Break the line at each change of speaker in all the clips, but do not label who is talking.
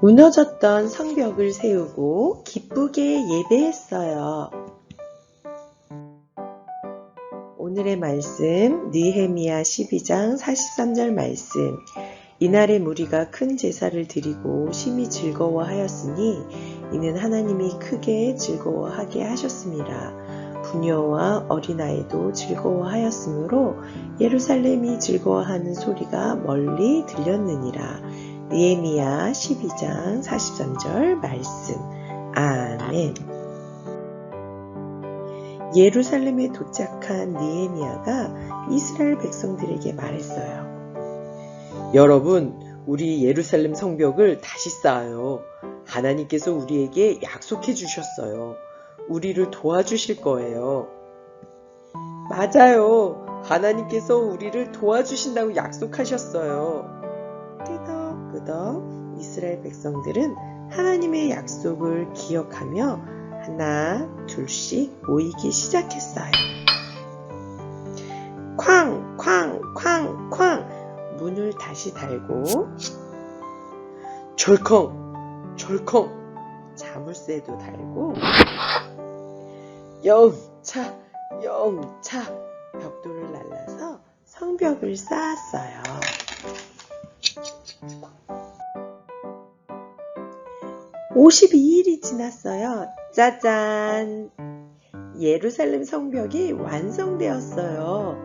무너졌던 성벽을 세우고 기쁘게 예배했어요. 오늘의 말씀 느헤미야 12장 43절 말씀 이날의 무리가 큰 제사를 드리고 심히 즐거워하였으니 이는 하나님이 크게 즐거워하게 하셨습니다. 부녀와 어린아이도 즐거워하였으므로 예루살렘이 즐거워하는 소리가 멀리 들렸느니라. 느헤미야 12장 43절 말씀. 아멘. 예루살렘에 도착한 느헤미야가 이스라엘 백성들에게 말했어요.
여러분, 우리 예루살렘 성벽을 다시 쌓아요. 하나님께서 우리에게 약속해 주셨어요. 우리를 도와주실 거예요. 맞아요. 하나님께서 우리를 도와주신다고 약속하셨어요.
끄덕끄덕 이스라엘 백성들은 하나님의 약속을 기억하며 하나, 둘씩 모이기 시작했어요. 쾅, 쾅, 쾅, 쾅 문을 다시 달고
절컹, 절컹,
자물쇠도 달고
영차,
영차 벽돌을 날라서 성벽을 쌓았어요. (52일이) 지났어요. 짜잔! 예루살렘 성벽이 완성되었어요.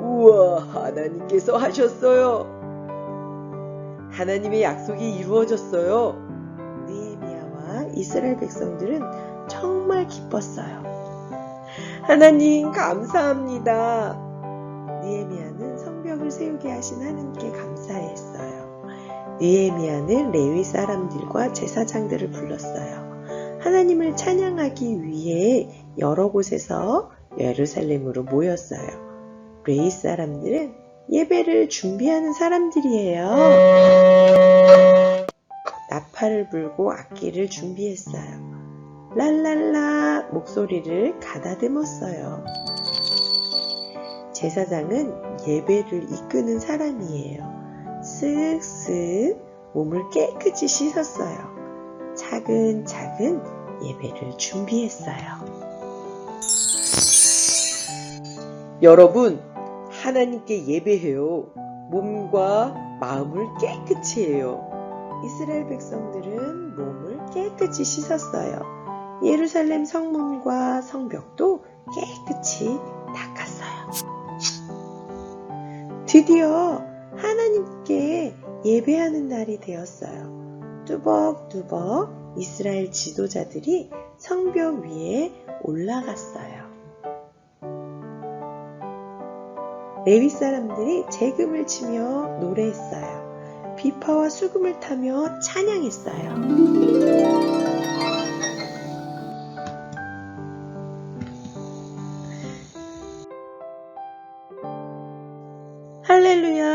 우와, 하나님께서 하셨어요. 하나님의 약속이 이루어졌어요.
느헤미야와 이스라엘 백성들은 정말 기뻤어요. 하나님 감사합니다. 느헤미야는 성벽을 세우게 하신 하나님께 감사했어요. 느헤미야는 레위 사람들과 제사장들을 불렀어요. 하나님을 찬양하기 위해 여러 곳에서 예루살렘으로 모였어요. 레위 사람들은 예배를 준비하는 사람들이에요. 나팔을 불고 악기를 준비했어요. 랄랄라 목소리를 가다듬었어요. 제사장은 예배를 이끄는 사람이에요. 쓱쓱 몸을 깨끗이 씻었어요. 차근차근 예배를 준비했어요.
여러분, 하나님께 예배해요. 몸과 마음을 깨끗이 해요.
이스라엘 백성들은 몸을 깨끗이 씻었어요. 예루살렘 성문과 성벽도 깨끗이 닦았어요. 드디어 하나님께 예배하는 날이 되었어요. 뚜벅뚜벅 이스라엘 지도자들이 성벽 위에 올라갔어요. 레위 사람들이 재금을 치며 노래했어요. 비파와 수금을 타며 찬양했어요. 할렐루야!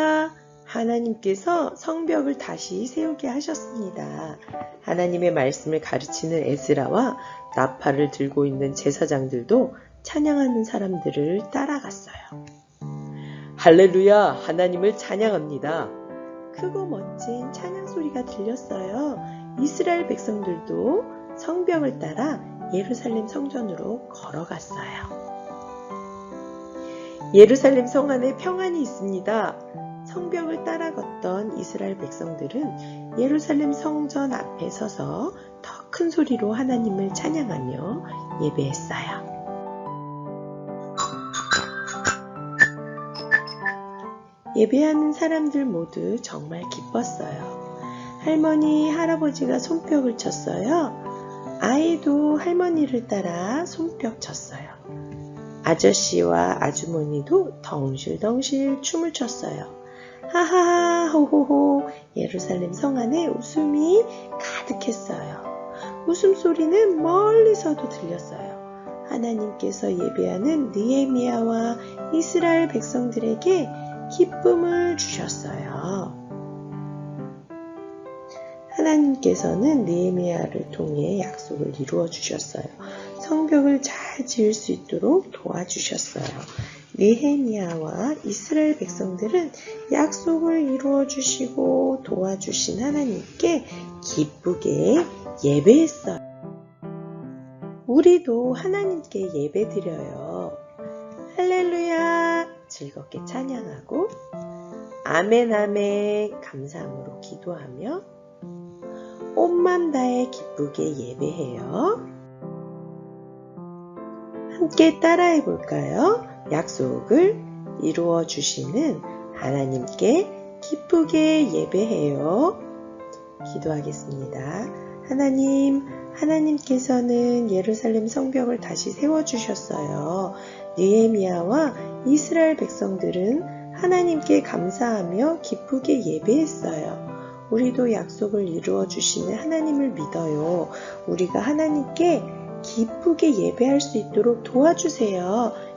하나님께서 성벽을 다시 세우게 하셨습니다. 하나님의 말씀을 가르치는 에스라와 나팔을 들고 있는 제사장들도 찬양하는 사람들을 따라갔어요.
할렐루야, 하나님을 찬양합니다.
크고 멋진 찬양 소리가 들렸어요. 이스라엘 백성들도 성벽을 따라 예루살렘 성전으로 걸어갔어요. 예루살렘 성 안에 평안이 있습니다. 성벽을 따라 걷던 이스라엘 백성들은 예루살렘 성전 앞에 서서 더 큰 소리로 하나님을 찬양하며 예배했어요. 예배하는 사람들 모두 정말 기뻤어요. 할머니, 할아버지가 손뼉을 쳤어요. 아이도 할머니를 따라 손뼉 쳤어요. 아저씨와 아주머니도 덩실덩실 춤을 췄어요. 하하하 호호호 예루살렘 성 안에 웃음이 가득했어요. 웃음소리는 멀리서도 들렸어요. 하나님께서 예배하는 느헤미야와 이스라엘 백성들에게 기쁨을 주셨어요. 하나님께서는 느헤미야를 통해 약속을 이루어 주셨어요. 성벽을 잘 지을 수 있도록 도와주셨어요. 느헤미야와 이스라엘 백성들은 약속을 이루어 주시고 도와주신 하나님께 기쁘게 예배했어요. 우리도 하나님께 예배드려요. 할렐루야! 즐겁게 찬양하고 아멘 아멘 감사함으로 기도하며 온맘 다해 기쁘게 예배해요. 함께 따라해 볼까요? 약속을 이루어 주시는 하나님께 기쁘게 예배해요. 기도하겠습니다. 하나님, 하나님께서는 예루살렘 성벽을 다시 세워주셨어요. 느헤미야와 이스라엘 백성들은 하나님께 감사하며 기쁘게 예배했어요. 우리도 약속을 이루어 주시는 하나님을 믿어요. 우리가 하나님께 기쁘게 예배할 수 있도록 도와주세요.